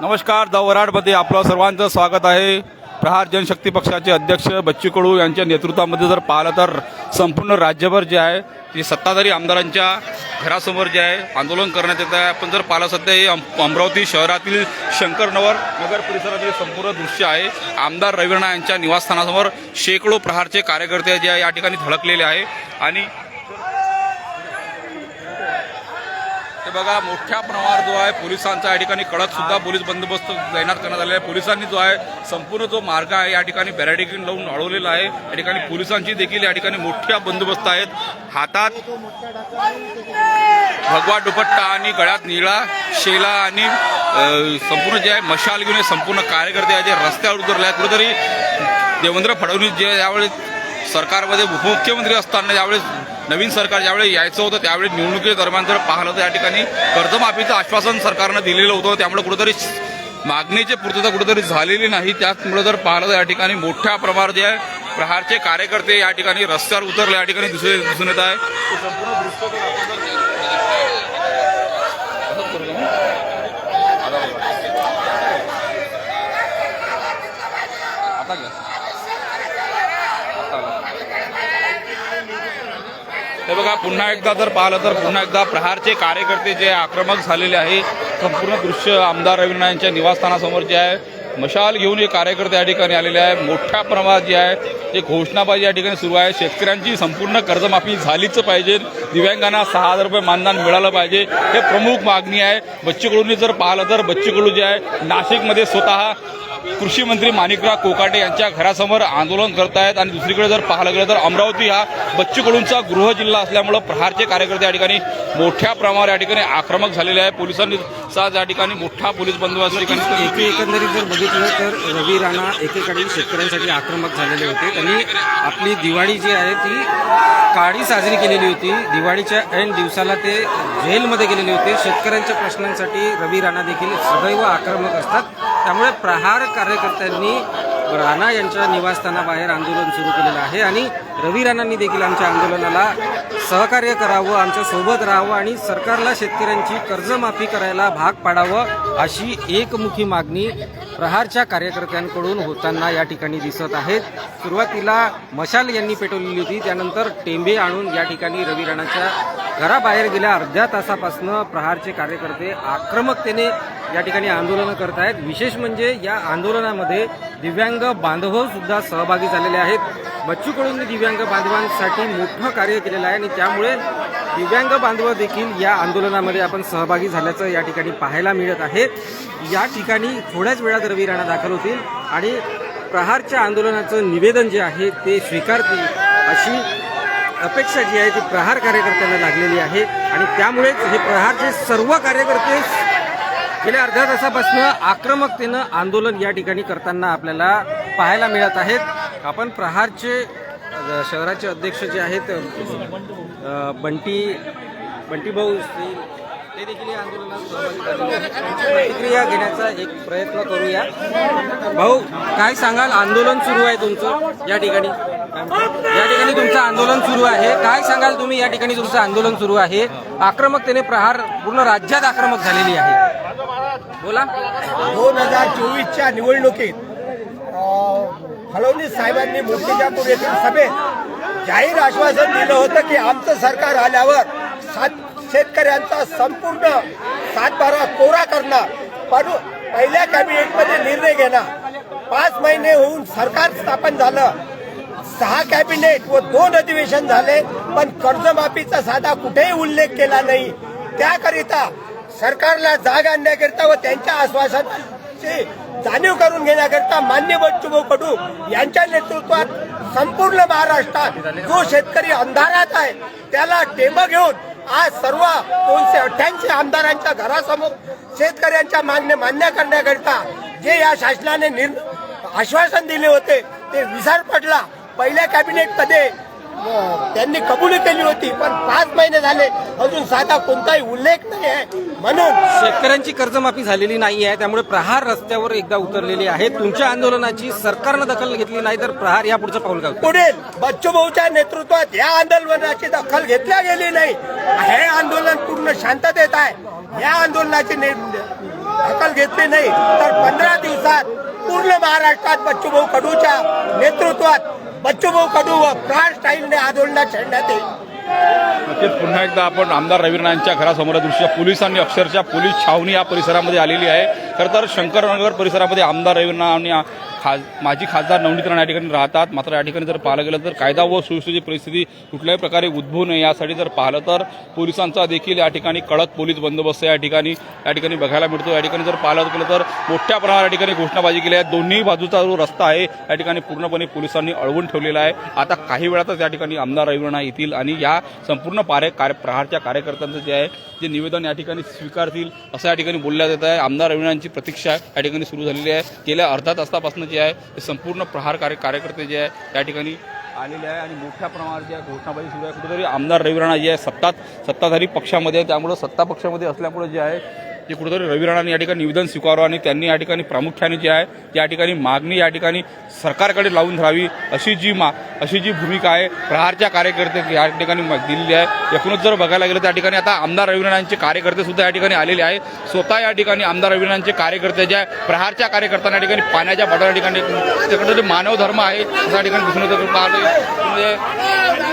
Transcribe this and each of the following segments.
नमस्कार द वराडमध्ये आपलं सर्वांचं स्वागत आहे. प्रहार जनशक्ती पक्षाचे अध्यक्ष बच्चू कडू यांच्या नेतृत्वामध्ये जर पाहिलं तर संपूर्ण राज्यभर जे आहे ते सत्ताधारी आमदारांच्या घरासमोर जे आहे आंदोलन करण्यात येत आहे. आपण जर पाहिलं सध्या हे अमरावती शहरातील शंकरनगर नगर परिसरातील संपूर्ण दृश्य आहे. आमदार रविरणा यांच्या निवासस्थानासमोर शेकडो प्रहारचे कार्यकर्ते जे आहे या ठिकाणी धडकलेले आहे. आणि बघा मोठ्या प्रमाणावर जो आहे पोलिसांचा या ठिकाणी कडक सुद्धा पोलीस बंदोबस्त तैनात करण्यात आलेला आहे. पोलिसांनी जो आहे संपूर्ण जो मार्ग आहे या ठिकाणी बॅरिकेड लावून अडवलेला आहे. या ठिकाणी पोलिसांची देखील या ठिकाणी मोठ्या बंदोबस्त आहेत. हातात भगवा दुपट्टा आणि गळ्यात निळा शेला आणि संपूर्ण जे आहे मशाल घेऊन हे संपूर्ण कार्यकर्ते आहे जे रस्त्यावर उतरले आहेत. कुठेतरी देवेंद्र फडणवीस जे यावेळी सरकारमध्ये उपमुख्यमंत्री असताना यावेळेस नवीन सरकार ज्यावेळी यायचं होतं त्यावेळी निवडणुकी दरम्यान जर पाहिलं तर या ठिकाणी कर्जमाफीचं आश्वासन सरकारनं दिलेलं होतं. त्यामुळे कुठेतरी मागणीची पूर्तता कुठेतरी झालेली नाही. त्याचमुळे जर पाहिलं तर या ठिकाणी मोठ्या प्रमाणात जे आहे प्रहारचे कार्यकर्ते या ठिकाणी रस्त्यावर उतरले. या ठिकाणी दिसून दिसून येत आहे ते संपूर्ण दृश्य जर आपण जर- असंच करू का मग? आता बघा. आता घ्या. आता आला. हे बघा पुन्हा एकदा जर पाहिलं तर पुन्हा एकदा प्रहारचे कार्यकर्ते जे आक्रमक झालेले आहे संपूर्ण दृश्य आमदार रवींद्र यांच्या निवासस्थानासमोर जे आहे मशाल घेऊन हे कार्यकर्ते या ठिकाणी आलेले आहे मोठ्या प्रमाणात जे आहे ते घोषणाबाजी या ठिकाणी सुरू आहे. शेतकऱ्यांची संपूर्ण कर्जमाफी झालीच पाहिजे. दिव्यांगांना सहा हजार रुपये मानधन मिळालं पाहिजे. हे प्रमुख मागणी आहे. बच्चू कडूंनी जर पाहिलं तर बच्चू कडू जे आहे नाशिकमध्ये स्वतः कृषी मंत्री माणिकराव कोकाटे यांच्या घरासमोर आंदोलन करत आहेत आणि दुसरीकडे जर पाहायला गेलं तर अमरावती हा बच्चू कडूंचा गृह जिल्हा असल्यामुळं प्रहारचे कार्यकर्ते या ठिकाणी मोठ्या प्रमाणावर या ठिकाणी आक्रमक झालेले आहे. पोलिसांनी सा या ठिकाणी मोठा पोलीस बंदोबस्त एकंदरीत जर बघितलं तर रवी राणा एकेकाळी शेतकऱ्यांसाठी आक्रमक झालेले होते. त्यांनी आपली दिवाळी जी आहे ती काळी साजरी केलेली होती. दिवाळीच्या ऐन दिवसाला ते जेलमध्ये गेलेले होते. शेतकऱ्यांच्या प्रश्नांसाठी रवी राणा देखील सदैव आक्रमक असतात. त्यामुळे प्रहार कार्यकर्त्यांनी राणा यांच्या निवासस्थानाबाहेर आंदोलन सुरू केलेलं आहे आणि रवी राणांनी देखील आमच्या आंदोलनाला सहकार्य करावं आमच्यासोबत राहावं आणि सरकारला शेतकऱ्यांची कर्जमाफी करायला भाग पाडावं अशी एकमुखी मागणी प्रहारच्या कार्यकर्त्यांकडून होताना या ठिकाणी दिसत आहेत. सुरुवातीला मशाल यांनी पेटवलेली होती त्यानंतर टेंबे आणून या ठिकाणी रवी राणाच्या घराबाहेर गेल्या अर्ध्या तासापासून प्रहारचे कार्यकर्ते आक्रमकतेने या ठिकाणी आंदोलनं करत आहेत विशेष म्हणजे या आंदोलनामध्ये दिव्यांग बांधव सुद्धा सहभागी झालेले आहेत. बच्चू कडूंनी दिव्यांग बांधवांसाठी मोठं कार्य केलेलं आहे आणि त्यामुळे दिव्यांग बांधव देखील या आंदोलनामध्ये आपण सहभागी झाल्याचं या ठिकाणी पाहायला मिळत आहे. या ठिकाणी थोड्याच वेळात रवी राणा दाखल होतील आणि प्रहारच्या आंदोलनाचं निवेदन जे आहे ते स्वीकारतील अशी अपेक्षा जी आहे ती प्रहार कार्यकर्त्यांना लागलेली आहे. आणि त्यामुळेच हे प्रहारचे सर्व कार्यकर्ते गेल्या अर्ध्या तासापासून आक्रमकतेनं आंदोलन या ठिकाणी करताना आपल्याला पाहायला मिळत आहेत. आपण प्रहारचे शहराचे अध्यक्ष जे आहेत बंटी बंटी भाऊ ते देखील या आंदोलनात प्रतिक्रिया घेण्याचा एक प्रयत्न करूया. भाऊ काय सांगाल? आंदोलन सुरू आहे तुमचं या ठिकाणी? या ठिकाणी तुमचं आंदोलन सुरू आहे. काय सांगाल तुम्ही? या ठिकाणी तुमचं आंदोलन सुरू आहे. आक्रमकतेने प्रहार पूर्ण राज्यात आक्रमक झालेली आहे. बोला. दोन हजार चोवीसच्या निवडणुकीत अं, फडणवीस साहेबांनी मूर्तिजापूर येथील सभेत जाहीर आश्वासन दिलं होतं की आमचं सरकार आल्यावर सात शेतकऱ्यांचा संपूर्ण सातबारा कोरा करणार. पण पहिल्या कॅबिनेटमध्ये निर्णय घेणार. पाच महिने होऊन सरकार स्थापन झालं. सहा कॅबिनेट व दोन अधिवेशन झाले पण कर्जमाफीचा साधा कुठेही उल्लेख केला नाही. त्याकरिता सरकारला जाग आणण्याकरिता व त्यांच्या आश्वासनाची जाणीव करून घेण्याकरिता मान्य बच्चूभाऊ कडू यांच्या नेतृत्वात संपूर्ण महाराष्ट्रात जो शेतकरी अंधारात आहे त्याला टेम घेऊन आज सर्व दोनशे अठ्ठ्याऐंशी आमदारांच्या घरासमोर शेतकऱ्यांच्या मागण्या मान्य करण्याकरिता जे या शासनाने आश्वासन दिले होते ते विसर पडला. पहिल्या कॅबिनेटमध्ये त्यांनी कबुली केली होती पण पाच महिने झाले अजून साधा कोणताही उल्लेख नाही आहे. म्हणून शेतकऱ्यांची कर्जमाफी झालेली नाही आहे त्यामुळे प्रहार रस्त्यावर एकदा उतरलेली आहे तुमच्या आंदोलनाची सरकारनं दखल घेतली नाही तर प्रहार या पुढचं पाऊल का पुढील बच्चूभाऊच्या नेतृत्वात या आंदोलनाची दखल घेतल्या गेली नाही. हे आंदोलन पूर्ण शांततेत आहे. या आंदोलनाची ने- दखल घेतली नाही तर पंधरा दिवसात पूर्ण महाराष्ट्रात बच्चूभाऊ कडूच्या नेतृत्वात बच्चूभाऊ कडू व प्राण स्टाईलने आंदोलनात छेडण्यात येईल. नक्कीच पुन्हा एकदा आपण आमदार रवींद्रांच्या घरासमोर दृश्य पोलिसांनी अक्षरशः पोलीस छावणी या परिसरामध्ये आलेली आहे. खरं तर शंकरनगर परिसरामध्ये आमदार रवीना खास माजी खासदार नवनीत या ठिकाणी राहतात मात्र या ठिकाणी जर पाहिलं गेलं तर कायदा व सुव्यवस्थेची परिस्थिती कुठल्याही प्रकारे उद्भवू नये यासाठी जर पाहिलं तर पोलिसांचा देखील या ठिकाणी कडक पोलीस बंदोबस्त या ठिकाणी या ठिकाणी बघायला मिळतो या ठिकाणी जर पाहिलं गेलं तर मोठ्या प्रमाणात या ठिकाणी घोषणाबाजी केली आहे दोन्ही बाजूचा जो रस्ता आहे या ठिकाणी पूर्णपणे पोलिसांनी अडवून ठेवलेला आहे आता काही वेळातच या ठिकाणी आमदार रविराणा येतील आणि या संपूर्ण पारे कार्य प्रहारच्या कार्यकर्त्यांचं जे आहे जे निवेदन या ठिकाणी स्वीकारतील असं या ठिकाणी बोलल्या जात आहे आमदार रविराणांची प्रतीक्षा या ठिकाणी सुरू झालेली आहे गेल्या अर्धा तासापासून जे आहे ते संपूर्ण प्रहार कार्य कार्यकर्ते जे आहे त्या ठिकाणी आलेले आहे. आणि मोठ्या प्रमाणात ज्या घोषणाबाजी सुरू आहे. कुठेतरी आमदार रविराणा जे आहे सत्तात सत्ताधारी पक्षामध्ये आहे. त्यामुळं सत्ता पक्षामध्ये असल्यामुळे जे आहे ते कुठेतरी रवी राणांनी या ठिकाणी निवेदन स्वीकारावं आणि त्यांनी या ठिकाणी प्रामुख्याने जे आहे त्या ठिकाणी मागणी या ठिकाणी सरकारकडे लावून धरावी अशी जी मा अशी जी भूमिका आहे प्रहारच्या कार्यकर्ते या ठिकाणी दिलेली आहे एकूणच जर बघायला गेलं त्या ठिकाणी आता आमदार रवीनाचे कार्यकर्ते सुद्धा या ठिकाणी आलेले आहे स्वतः या ठिकाणी आमदार रवीनाचे कार्यकर्ते जे आहे प्रहारच्या कार्यकर्त्यांना या ठिकाणी पाण्याच्या बॉटल ठिकाणी त्याकडे मानवधर्म आहे त्या ठिकाणी दिसून येतं म्हणजे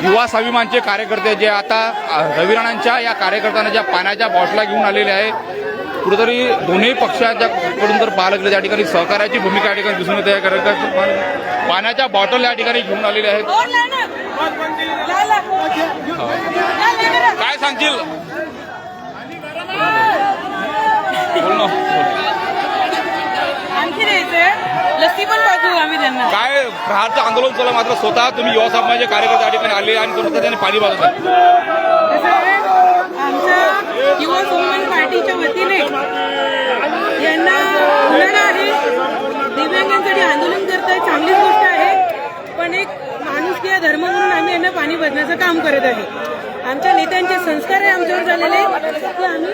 युवा स्वाभिमानचे कार्यकर्ते जे आता अ, रवी राणांच्या या कार्यकर्त्यांना ज्या पाण्याच्या बॉटला घेऊन आलेले आहे कुठेतरी दोन्ही पक्षाच्या कडून जर पाहिलं गेलं त्या ठिकाणी सहकार्याची भूमिका या ठिकाणी दिसून येते. कारण का पा- पाण्याच्या बॉटल या ठिकाणी घेऊन आलेल्या आहेत. लाला काय त्यांना. काय प्रहारचं आंदोलन आहे, मात्र स्वतः तुम्ही युवा समाजाचे कार्यकर्ते या ठिकाणी आले आणि तुम्ही त्यांनी पाणी वाजवत आहे कसं आहे आमच्या युवा स्वाभिमान पार्टीच्या वतीने यांना उन्हाळा आहे दिव्यांगांसाठी आंदोलन करताय चांगलीच गोष्ट आहे पण एक माणूस किंवा धर्म म्हणून आम्ही यांना करण्याचं काम करत आहे. आमच्या नेत्यांचे संस्कार आहे आमच्यावर झालेले आहेत. आम्ही